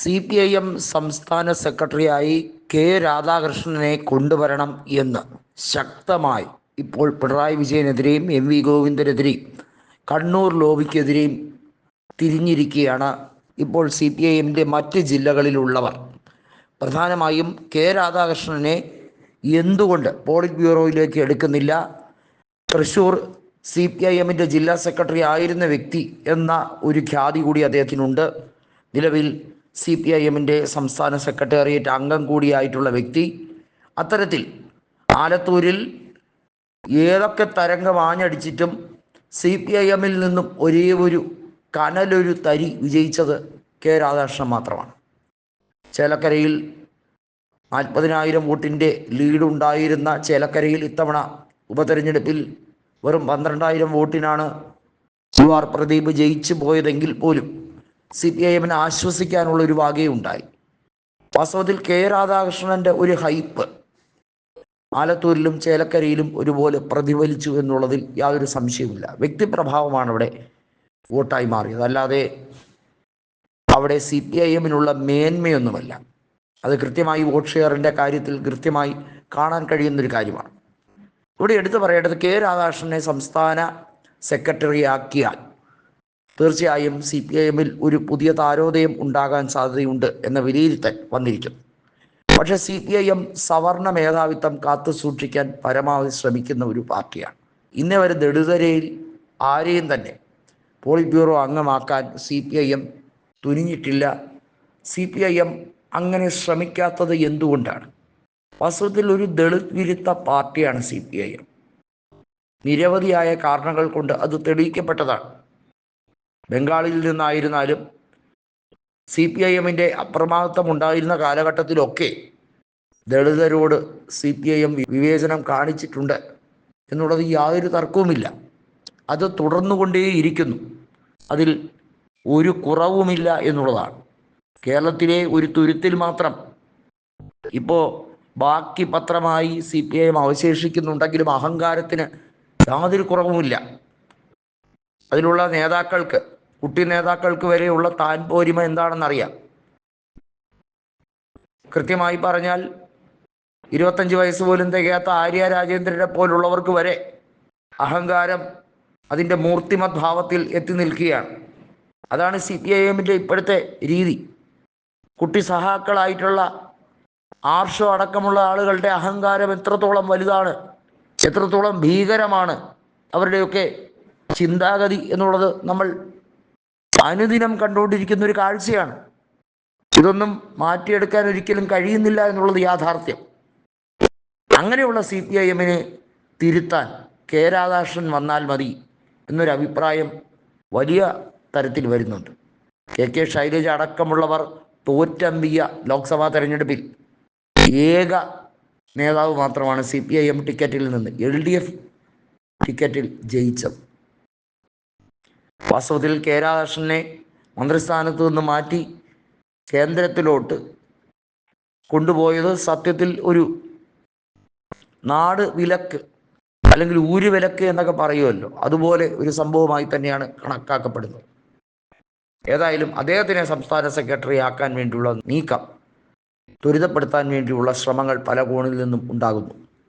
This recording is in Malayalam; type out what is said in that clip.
സി പി ഐ എം സംസ്ഥാന സെക്രട്ടറിയായി കെ രാധാകൃഷ്ണനെ കൊണ്ടുവരണം എന്ന് ശക്തമായി ഇപ്പോൾ പിണറായി വിജയനെതിരെയും എം വി ഗോവിന്ദനെതിരെയും കണ്ണൂർ ലോബിക്കെതിരെയും തിരിഞ്ഞിരിക്കുകയാണ് ഇപ്പോൾ സി പി ഐ എമ്മിന്റെ മറ്റ് ജില്ലകളിലുള്ളവർ. പ്രധാനമായും കെ രാധാകൃഷ്ണനെ എന്തുകൊണ്ട് പോളിറ്റ് ബ്യൂറോയിലേക്ക് എടുക്കുന്നില്ല? തൃശൂർ സി പി ഐ എമ്മിന്റെ ജില്ലാ സെക്രട്ടറി ആയിരുന്ന വ്യക്തി എന്ന ഒരു ഖ്യാതി കൂടി അദ്ദേഹത്തിനുണ്ട്. നിലവിൽ സി പി ഐ എമ്മിന്റെ സംസ്ഥാന സെക്രട്ടേറിയറ്റ് അംഗം കൂടിയായിട്ടുള്ള വ്യക്തി. അത്തരത്തിൽ ആലത്തൂരിൽ ഏതൊക്കെ തരംഗം ആഞ്ഞടിച്ചിട്ടും സി പി ഐ എമ്മിൽ നിന്നും ഒരേ ഒരു കനലൊരു തരി വിജയിച്ചത് കെ രാധാകൃഷ്ണൻ മാത്രമാണ്. ചേലക്കരയിൽ നാൽപ്പതിനായിരം വോട്ടിന്റെ ലീഡുണ്ടായിരുന്ന ചേലക്കരയിൽ ഇത്തവണ ഉപതെരഞ്ഞെടുപ്പിൽ വെറും പന്ത്രണ്ടായിരം വോട്ടിനാണ് യു ആർ പ്രദീപ് ജയിച്ചു പോയതെങ്കിൽ പോലും സി പി ഐ എമ്മിനെ ആശ്വസിക്കാനുള്ള ഒരു വകയുണ്ടായി. വാസ്തവത്തിൽ കെ. രാധാകൃഷ്ണന്റെ ഒരു ഹൈപ്പ് ആലത്തൂരിലും ചേലക്കരയിലും ഒരുപോലെ പ്രതിഫലിച്ചു എന്നുള്ളതിൽ യാതൊരു സംശയവുമില്ല. വ്യക്തിപ്രഭാവമാണ് അവിടെ വോട്ടായി മാറിയത്. അല്ലാതെ അവിടെ സി പി ഐ എമ്മിനുള്ള മേന്മയൊന്നുമല്ല. അത് കൃത്യമായി വോട്ട് ഷെയറിന്റെ കാര്യത്തിൽ കൃത്യമായി കാണാൻ കഴിയുന്നൊരു കാര്യമാണ്. ഇവിടെ എടുത്തു പറയേണ്ടത് കെ. രാധാകൃഷ്ണനെ സംസ്ഥാന സെക്രട്ടറി ആക്കിയാൽ തീർച്ചയായും സി പി ഐ എമ്മിൽ ഒരു പുതിയ താരോദയം ഉണ്ടാകാൻ സാധ്യതയുണ്ട് എന്ന വിലയിരുത്തൽ വന്നിരിക്കുന്നു. പക്ഷേ സി പി ഐ എം സവർണ മേധാവിത്വം കാത്തു സൂക്ഷിക്കാൻ പരമാവധി ശ്രമിക്കുന്ന ഒരു പാർട്ടിയാണ്. ഇന്നേ വരെ ദളിതരയിൽ ആരെയും തന്നെ പോളിറ്റ് ബ്യൂറോ അംഗമാക്കാൻ സി പി ഐ എം തുനിഞ്ഞിട്ടില്ല. സി പി ഐ എം അങ്ങനെ ശ്രമിക്കാത്തത് എന്തുകൊണ്ടാണ്? വാസ്തവത്തിൽ ഒരു ദളിത് വിരുദ്ധ പാർട്ടിയാണ് സി പി ഐ എം. നിരവധിയായ കാരണങ്ങൾ കൊണ്ട് അത് തെളിയിക്കപ്പെട്ടതാണ്. ബംഗാളിൽ നിന്നായിരുന്നാലും സി പി ഐ എമ്മിന്റെ അപ്രമാദിത്വം ഉണ്ടായിരുന്ന കാലഘട്ടത്തിലൊക്കെ ദളിതരോട് സി പി ഐ എം വിവേചനം കാണിച്ചിട്ടുണ്ട് എന്നുള്ളത് യാതൊരു തർക്കവുമില്ല. അത് തുടർന്നുകൊണ്ടേയിരിക്കുന്നു. അതിൽ ഒരു കുറവുമില്ല എന്നുള്ളതാണ്. കേരളത്തിലെ ഒരു തുരുത്തിൽ മാത്രം ഇപ്പോൾ ബാക്കി പത്രമായി സി പി ഐ എം അവശേഷിക്കുന്നുണ്ടെങ്കിലും അഹങ്കാരത്തിന് യാതൊരു കുറവുമില്ല. അതിലുള്ള നേതാക്കൾക്ക് കുട്ടി നേതാക്കൾക്ക് വരെയുള്ള താൻ പോരിമ എന്താണെന്നറിയാം. കൃത്യമായി പറഞ്ഞാൽ ഇരുപത്തഞ്ച് വയസ്സ് പോലും തികയാത്ത ആര്യ രാജേന്ദ്രനെ പോലുള്ളവർക്ക് വരെ അഹങ്കാരം അതിന്റെ മൂർത്തിമദ്ഭാവത്തിൽ എത്തി നിൽക്കുകയാണ്. അതാണ് സി പി ഐ എമ്മിന്റെ ഇപ്പോഴത്തെ രീതി. കുട്ടി സഹാക്കളായിട്ടുള്ള ആർഷോ അടക്കമുള്ള ആളുകളുടെ അഹങ്കാരം എത്രത്തോളം വലുതാണ് എത്രത്തോളം ഭീകരമാണ് അവരുടെയൊക്കെ ചിന്താഗതി എന്നുള്ളത് നമ്മൾ അനുദിനം കണ്ടുകൊണ്ടിരിക്കുന്ന ഒരു കാഴ്ചയാണ്. ഇതൊന്നും മാറ്റിയെടുക്കാൻ ഒരിക്കലും കഴിയുന്നില്ല എന്നുള്ളത് യാഥാർത്ഥ്യം. അങ്ങനെയുള്ള സി പി ഐ എമ്മിനെ തിരുത്താൻ കെ രാധാകൃഷ്ണൻ വന്നാൽ മതി എന്നൊരു അഭിപ്രായം വലിയ തരത്തിൽ വരുന്നുണ്ട്. കെ കെ ശൈലജ അടക്കമുള്ളവർ തോറ്റമ്പിയ ലോക്സഭാ തെരഞ്ഞെടുപ്പിൽ ഏക നേതാവ് മാത്രമാണ് സി പി ഐ എം ടിക്കറ്റിൽ നിന്ന് എൽ ഡി എഫ് ടിക്കറ്റിൽ ജയിച്ചത്. വാസ്തവത്തിൽ കെ രാധാകൃഷ്ണനെ മന്ത്രിസ്ഥാനത്ത് നിന്ന് മാറ്റി കേന്ദ്രത്തിലോട്ട് കൊണ്ടുപോയത് സത്യത്തിൽ ഒരു നാട് വിലക്ക് അല്ലെങ്കിൽ ഊര് വിലക്ക് എന്നൊക്കെ പറയുമല്ലോ. അതുപോലെ ഒരു സംഭവമായി തന്നെയാണ് കണക്കാക്കപ്പെടുന്നത്. ഏതായാലും അദ്ദേഹത്തിനെ സംസ്ഥാന സെക്രട്ടറി ആക്കാൻ വേണ്ടിയുള്ള നീക്കം ത്വരിതപ്പെടുത്താൻ വേണ്ടിയുള്ള ശ്രമങ്ങൾ പല കോണിൽ നിന്നും ഉണ്ടാകുന്നു.